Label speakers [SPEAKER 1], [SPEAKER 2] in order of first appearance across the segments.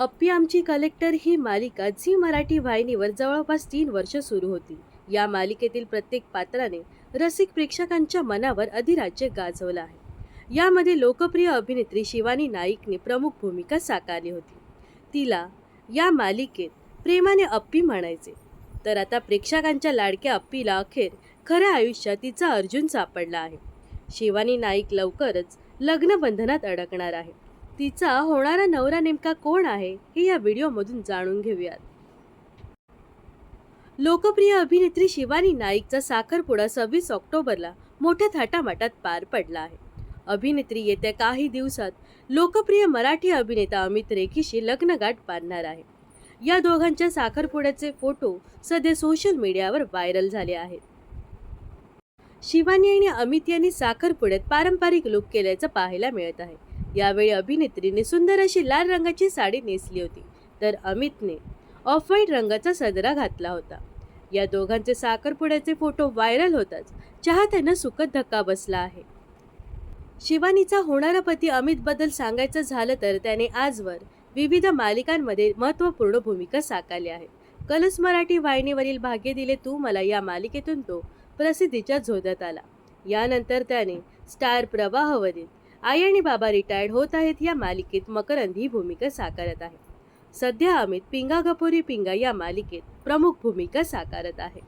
[SPEAKER 1] अप्पी आमची कलेक्टर ही मालिका झी मराठी वाहिनीवर जवळपास तीन वर्ष सुरू होती. या मालिकेतील प्रत्येक पात्राने रसिक प्रेक्षकांच्या मनावर अधिराज्य गाजवलं आहे. यामध्ये लोकप्रिय अभिनेत्री शिवानी नाईकने प्रमुख भूमिका साकारली होती. तिला या मालिकेत प्रेमाने अप्पी म्हणायचे. तर आता प्रेक्षकांच्या लाडक्या अप्पीला अखेर खऱ्या आयुष्यात तिचा अर्जुन सापडला आहे. शिवानी नाईक लवकरच लग्नबंधनात अडकणार आहे. तिचा होणारा नवरा नेमका कोण आहे हे या व्हिडिओमधून जाणून घेऊयात. लोकप्रिय अभिनेत्री शिवानी नाईकचा साखरपुडा सव्वीस ऑक्टोबरला मोठ्या थाटामाटात पार पडला आहे. अभिनेत्री येत्या काही दिवसात लोकप्रिय मराठी अभिनेता अमित रेखीशी लग्नगाठ बांधणार आहे. या दोघांच्या साखरपुड्याचे फोटो सध्या सोशल मीडियावर व्हायरल झाले आहेत. शिवानी आणि अमित यांनी साखरपुड्यात पारंपरिक लुक केल्याचं पाहायला मिळत आहे. यावेळी अभिनेत्रीने सुंदर अशी लाल रंगाची साडी नेसली होती. तर अमितने ऑफ व्हाईट रंगाचा सदरा घातला होता. या दोघांचे साखरपुड्याचे फोटो व्हायरल होताच चाहत्यांना सुखद धक्का बसला आहे. शिवानीचा होणारा पती अमितबद्दल सांगायचं झालं तर त्याने आजवर विविध मालिकांमध्ये महत्त्वपूर्ण भूमिका साकारल्या आहेत कलस मराठी वाहिनीवरील भाग्य दिले तू मला या मालिकेतून तो प्रसिद्धीच्या झोदत आला. यानंतर त्याने स्टार प्रवाहवरील आई आणि बाबा रिटायर्ड होत आहेत या मालिकेत मकरंद ही भूमिका साकारत आहे. सध्या अमित पिंगा गपोरी पिंगा या मालिकेत प्रमुख भूमिका साकारत आहे.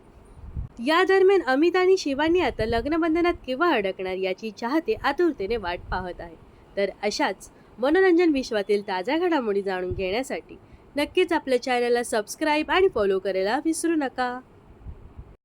[SPEAKER 1] या दरम्यान अमित आणि शिवानी आता लग्नबंधनात केव्हा अडकणार याची चाहते आतुरतेने वाट पाहत आहे. तर अशाच मनोरंजन विश्वातील ताज्या घडामोडी जाणून घेण्यासाठी नक्कीच आपल्या चॅनलला सबस्क्राईब आणि फॉलो करायला विसरू नका.